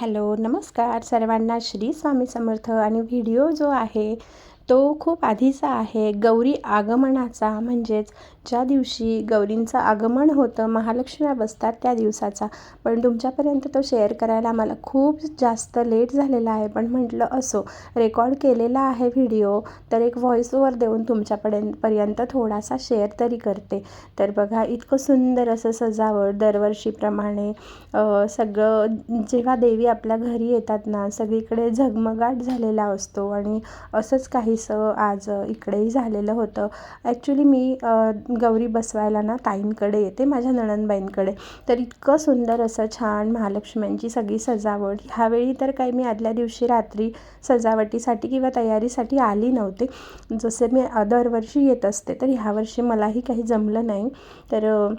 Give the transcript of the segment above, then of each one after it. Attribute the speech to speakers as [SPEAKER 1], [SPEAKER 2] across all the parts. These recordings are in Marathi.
[SPEAKER 1] हॅलो नमस्कार सर्वांना श्री स्वामी समर्थ आणि व्हिडिओ जो आहे तो खूप आधीचा आहे. गौरी आगमनाचा म्हणजेच ज्या दिवशी गौरींचं आगमन होतं महालक्ष्मी बसतात त्या दिवसाचा. पण तुमच्यापर्यंत तो शेअर करायला मला खूप जास्त लेट झालेला आहे. पण म्हटलं असो रेकॉर्ड केलेला आहे व्हिडिओ तर एक व्हॉईस ओवर देऊन तुमच्यापर्यंत पर्यंत थोडासा शेअर तरी करते. तर बघा इतकं सुंदर असं सजावट दरवर्षीप्रमाणे सगळं जेव्हा देवी आपल्या घरी येतात ना सगळीकडे झगमगाट झालेला असतो. आणि असंच काहीसं आज इकडेही झालेलं होतं. ॲक्च्युली मी गौरी बसवायला ना ताईंकडे येते माझ्या नणनबाईंकडे तर इतकं सुंदर असं छान महालक्ष्म्यांची सगळी सजावट. ह्यावेळी तर काही मी आदल्या दिवशी रात्री सजावटीसाठी किंवा तयारीसाठी आली नव्हते. जसे मी दरवर्षी येत असते तर ह्यावर्षी मलाही काही जमलं नाही. तर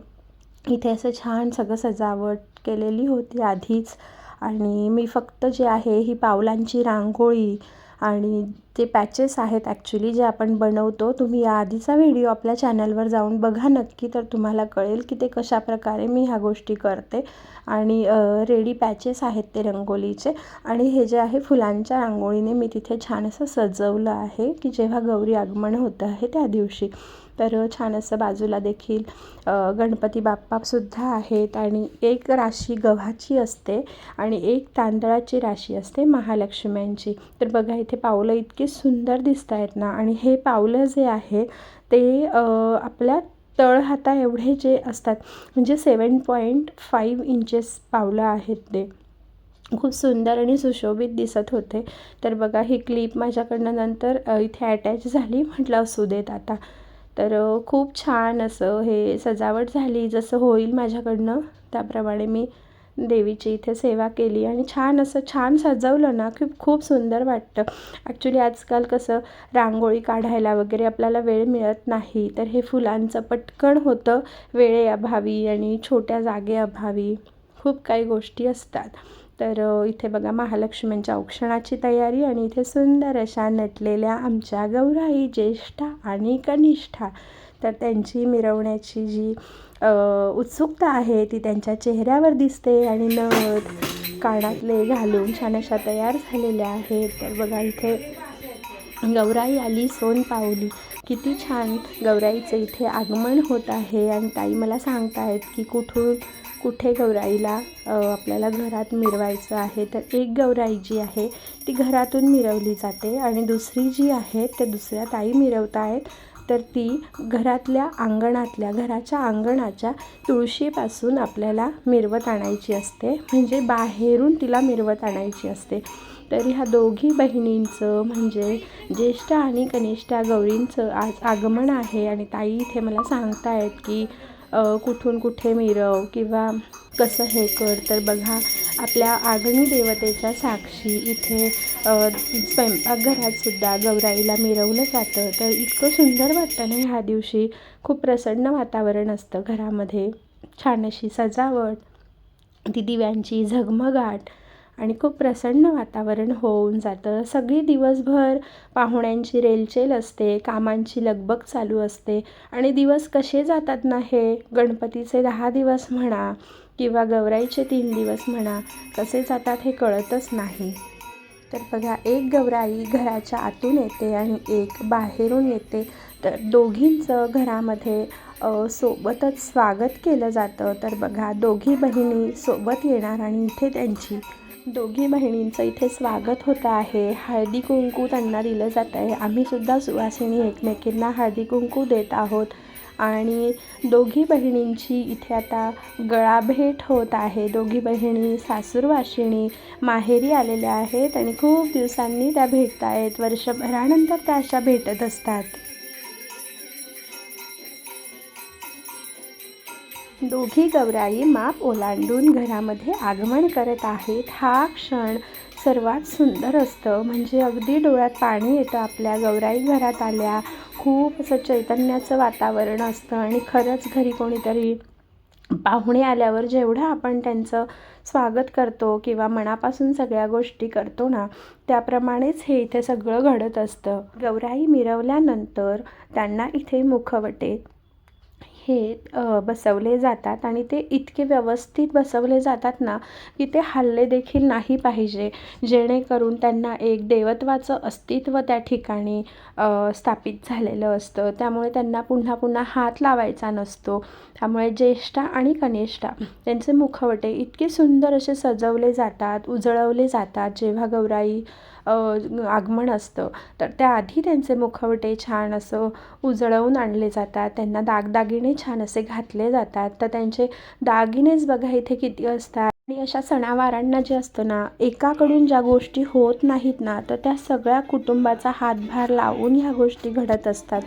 [SPEAKER 1] इथे असं छान सगळं सजावट केलेली होती आधीच. आणि मी फक्त जे आहे ही पावलांची रांगोळी आणि ते पॅचेस आहेत ॲक्च्युली जे आपण बनवतो तुम्ही या आधीचा व्हिडिओ आपल्या चॅनलवर जाऊन बघा. नक्की तर तुम्हाला कळेल की ते कशाप्रकारे मी ह्या गोष्टी करते. आणि रेडी पॅचेस आहेत ते रंगोलीचे. आणि हे जे आहे फुलांच्या रांगोळीने मी तिथे छान असं सजवलं आहे की जेव्हा गौरी आगमन होतं आहे त्या दिवशी. तर छान असं बाजूला देखील गणपती बाप्पासुद्धा आहेत आणि एक राशी गव्हाची असते आणि एक तांदळाची राशी असते महालक्ष्म्यांची. तर बघा इथे पावलं इतकी सुंदर दिसत आहेत ना आणि हे पावलं जे आहे ते आपल्या तळहाता एवढे जे असतात म्हणजे सेवन पॉईंट फाईव्ह इंचेस पावलं आहेत ते. खूप सुंदर आणि सुशोभित दिसत होते. तर बघा ही क्लिप माझ्याकडनं नंतर इथे अटॅच झाली. म्हटलं असू देत आता. तर खूप छान असं हे सजावट झाली जसं होईल माझ्याकडनं. त्याप्रमाणे मी देवीची इथे सेवा केली आणि छान असं छान सजवलं ना खूप खूप सुंदर वाटतं. ॲक्च्युली आजकाल कसं रांगोळी काढायला वगैरे आपल्याला वेळ मिळत नाही तर हे फुलांचं पटकन होतं. वेळेअभावी आणि छोट्या जागेअभावी खूप काही गोष्टी असतात. तर इथे बघा महालक्ष्मींच्या औक्षणाची तयारी आणि इथे सुंदर अशा नटलेल्या आमच्या गौराई ज्येष्ठा आणि कनिष्ठा. तर त्यांची मिरवण्याची जी उत्सुकता आहे ती त्यांच्या चेहऱ्यावर दिसते आणि नथ कानातले घालून छान अशा तयार झालेल्या आहेत. तर बघा इथे गौराई आली सोन पावली. किती छान गौराईचं इथे आगमन होत आहे. आणि ताई मला सांगतायत की कुठून कुठे गौराईला आपल्याला घरात मिरवायचं आहे तर एक गौराई जी आहे ती घरातून मिरवली जाते. आणि दुसरी जी आहे ते दुसऱ्या ताई मिरवत आहेत तर ती घरातल्या अंगणातल्या घराच्या अंगणाच्या तुळशीपासून आपल्याला मिरवत आणायची असते. म्हणजे बाहेरून तिला मिरवत आणायची असते. तर ह्या दोघी बहिणींचं म्हणजे ज्येष्ठ आणि कनिष्ठा गौरींचं आज आगमन आहे. आणि ताई इथे मला सांगतायत की कुठून कुठे मिरव किंवा कसं हे कर तर बघा आपल्या आगणी देवतेच्या साक्षी इथे स्वयंपाकघरातसुद्धा गौराईला मिरवलं जातं. तर इतकं सुंदर वाटतं ना ह्या दिवशी. खूप प्रसन्न वातावरण असतं घरामध्ये. छान अशी सजावट ती दिव्यांची झगमगाट आणि खूप प्रसन्न वातावरण होऊन जातं. सगळी दिवसभर पाहुण्यांची रेलचेल असते कामांची लगबग चालू असते. आणि दिवस कसे जातात ना हे? गणपतीचे दहा दिवस म्हणा किंवा गौराईचे तीन दिवस म्हणा कसे जातात हे कळतच नाही. तर बघा एक गौराई घराच्या आतून येते आणि एक बाहेरून येते. तर दोघींचं घरामध्ये सोबतच स्वागत केलं जातं. तर बघा दोघी बहिणी सोबत येणार आणि इथे त्यांची दोघी बहिणींचं इथे स्वागत होतं आहे. हळदी कुंकू त्यांना दिलं जात आहे. आम्हीसुद्धा सुवासिनी एकमेकींना हळदी कुंकू देत आहोत. आणि दोघी बहिणींची इथे आता गळाभेट होत आहे. दोघी बहिणी सासूरवाशिणी माहेरी आलेल्या आहेत आणि खूप दिवसांनी त्या भेटत आहेत वर्षभरानंतर त्या अशा भेटत असतात. दोघी गौराई माप ओलांडून घरामध्ये आगमन करत आहेत. हा क्षण सर्वात सुंदर असतं. म्हणजे अगदी डोळ्यात पाणी येतं आपल्या गौराई घरात आल्या. खूप असं चैतन्याचं वातावरण असतं आणि खरंच घरी कोणीतरी पाहुणे आल्यावर जेवढं आपण त्यांचं स्वागत करतो किंवा मनापासून सगळ्या गोष्टी करतो ना त्याप्रमाणेच हे इथे सगळं घडत असतं. गौराई मिरवल्यानंतर त्यांना इथे मुखवटे हे बसवले जातात आणि ते इतके व्यवस्थित बसवले जातात ना की ते हलले देखील नाही पाहिजे. जेणेकरून त्यांना एक देवत्वाचं अस्तित्व त्या ठिकाणी स्थापित झालेलं असतं. त्यामुळे त्यांना पुन्हा पुन्हा हात लावायचा नसतो. त्यामुळे ज्येष्ठा आणि कनिष्ठा त्यांचे मुखवटे इतके सुंदर असे सजवले जातात उजळवले जातात. जेव्हा गौराई आगमन असतं. तर त्याआधी त्यांचे मुखवटे छान असं उजळवून आणले जातात. त्यांना दागदागिने छान असे घातले जातात. तर त्यांचे दागिनेच बघा इथे किती असतात. आणि अशा सणावारांना जे असतं ना एकाकडून ज्या गोष्टी होत नाहीत ना तर त्या सगळ्या कुटुंबाचा हातभार लावून ह्या गोष्टी घडत असतात.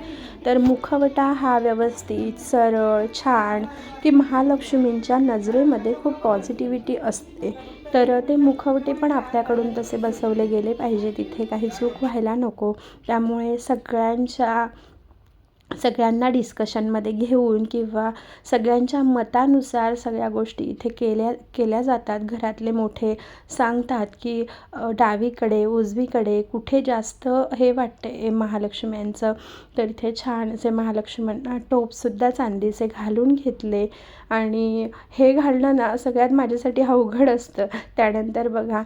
[SPEAKER 1] तर मुखवटा हा व्यवस्थित सरळ छान की महालक्ष्मींच्या नजरेमध्ये खूप पॉझिटिव्हिटी असते. तर ते मुखवटे पण आपल्याकडून तसे बसवले गेले पाहिजे तिथे काही चूक व्हायला नको. त्यामुळे सगळ्यांच्या सगळ्यांना डिस्कशनमध्ये घेऊन किंवा सगळ्यांच्या मतानुसार सगळ्या गोष्टी इथे केल्या केल्या जातात. घरातले मोठे सांगतात की डावीकडे उजवीकडे कुठे जास्त हे वाटते महालक्ष्म्यांचं तर इथे छान असे महालक्ष्म्यांना टोपसुद्धा चांदीचे घालून घेतले. आणि हे घालणं ना सगळ्यात माझ्यासाठी अवघड असतं. त्यानंतर बघा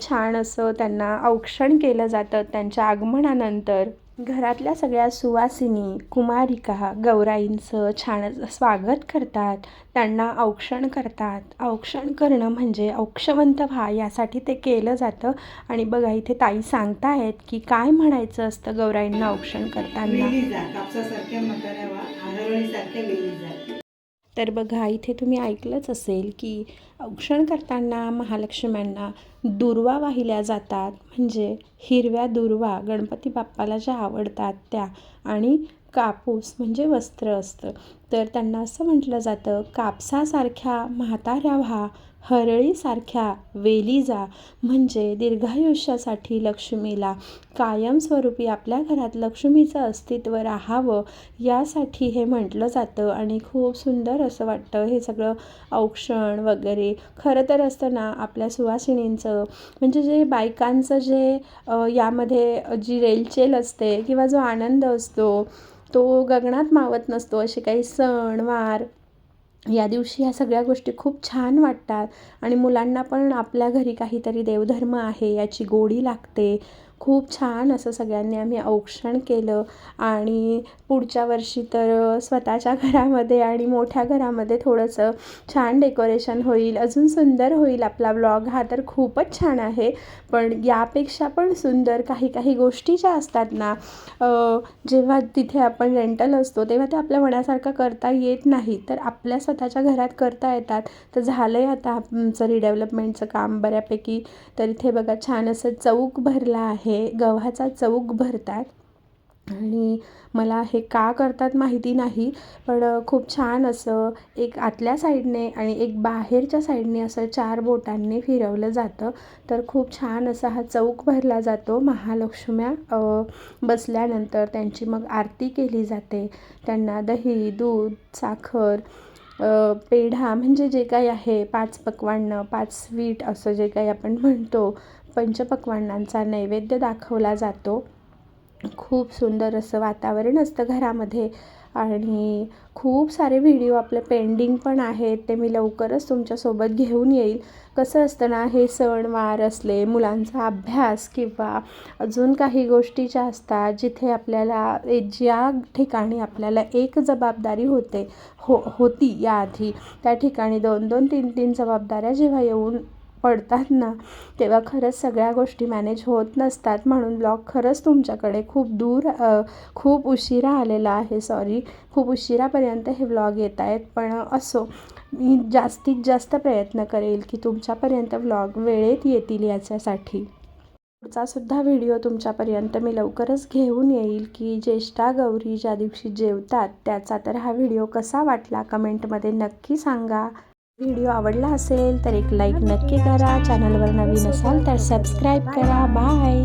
[SPEAKER 1] छान असं त्यांना औक्षण केलं जातं त्यांच्या आगमनानंतर. घरातल्या सगळ्या सुवासिनी कुमारिका गौराईंचं छान स्वागत करतात. त्यांना औक्षण करतात. औक्षण करणं म्हणजे औक्षवंत व्हा यासाठी ते केलं जातं. आणि बघा इथे ताई सांगतायत की काय म्हणायचं असतं गौराईंना औक्षण करताना? तर बघा इथे तुम्ही ऐकलंच असेल की औक्षण करताना महालक्ष्म्यांना दुर्वा वाहिल्या जातात. म्हणजे हिरव्या दुर्वा गणपती बाप्पाला ज्या आवडतात त्या आणि कापूस म्हणजे वस्त्र असतं. तर त्यांना असं म्हटलं जातं कापसासारख्या म्हाताऱ्या व्हा हरळीसारख्या वेली जा म्हणजे दीर्घायुष्यासाठी लक्ष्मीला कायमस्वरूपी आपल्या घरात लक्ष्मीचं अस्तित्व राहावं यासाठी हे म्हटलं जातं आणि खूप सुंदर असं वाटतं. हे सगळं औक्षण वगैरे खरं तर असतं ना आपल्या सुवासिनींचं म्हणजे जे बायकांचं जे यामध्ये जी रेलचेल असते किंवा जो आनंद असतो तो गगनात मावत नसतो. असे काही सण वार या दिवशी ह्या सगळ्या गोष्टी खूप छान वाटतात. आणि मुलांना पण आपल्या घरी काहीतरी देवधर्म आहे याची गोडी लागते. खूप छान असं सगळ्यांनी आम्ही औक्षण केलं आणि पुढच्या वर्षी तर स्वतःच्या घरामध्ये आणि मोठ्या घरामध्ये थोडंसं छान डेकोरेशन होईल अजून सुंदर होईल आपला ब्लॉग. हा तर खूपच छान आहे पण यापेक्षा पण सुंदर काही काही गोष्टी ज्या असतात ना जेव्हा तिथे आपण रेंटल असतो तेव्हा ते आपल्या मनासारखं करता येत नाही. तर आपल्या स्वतःच्या घरात करता येतात. तर झालं आहे आता आमचं रिडेव्हलपमेंटचं काम बऱ्यापैकी. तर इथे बघा छान असं चौक भरला आहे. हे गव्हाचा चौक भरतात. आणि मला हे का करतात माहिती नाही पण खूप छान असं एक आतल्या साईडने आणि एक बाहेरच्या साईडने असं चार बोटांनी फिरवलं जातं. तर खूप छान असा हा चौक भरला जातो. महालक्ष्म्या बसल्यानंतर त्यांची मग आरती केली जाते. त्यांना दही दूध साखर पेढा म्हणजे जे काही आहे पाच पक्वान्न पाच स्वीट असं जे काही आपण म्हणतो पंचपक्वान्नांचा नैवेद्य दाखवला जातो. खूप सुंदर असं वातावरण असतं घरामध्ये. आणि खूप सारे व्हिडिओ आपले पेंडिंग पण आहेत. ते मी लवकरच तुमच्यासोबत घेऊन येईल. कसं असतं ना हे सणवार असले मुलांचा अभ्यास किंवा अजून काही गोष्टी ज्या असतात जिथे आपल्याला ज्या ठिकाणी आपल्याला एक जबाबदारी होते हो होती याआधी त्या ठिकाणी दोन दोन तीन तीन जबाबदाऱ्या जेव्हा येऊन पडतात ना तेव्हा खरंच सगळ्या गोष्टी मॅनेज होत नसतात. म्हणून ब्लॉग खरंच तुमच्याकडे खूप दूर खूप उशिरा आलेला आहे. सॉरी खूप उशिरापर्यंत हे व्लॉग येत आहेत. पण असो मी जास्तीत जास्त प्रयत्न करेल की तुमच्यापर्यंत व्लॉग वेळेत येतील याच्यासाठी. पुढचा सुद्धा व्हिडिओ तुमच्यापर्यंत मी लवकरच घेऊन येईल की ज्येष्ठा गौरी ज्या दिवशी जेवतात त्याचा तर हा व्हिडिओ कसा वाटला? कमेंटमध्ये नक्की सांगा. व्हिडिओ आवडला असेल तर एक लाईक नक्की करा. चॅनलवर नवीन असाल तर सबस्क्राईब करा. बाय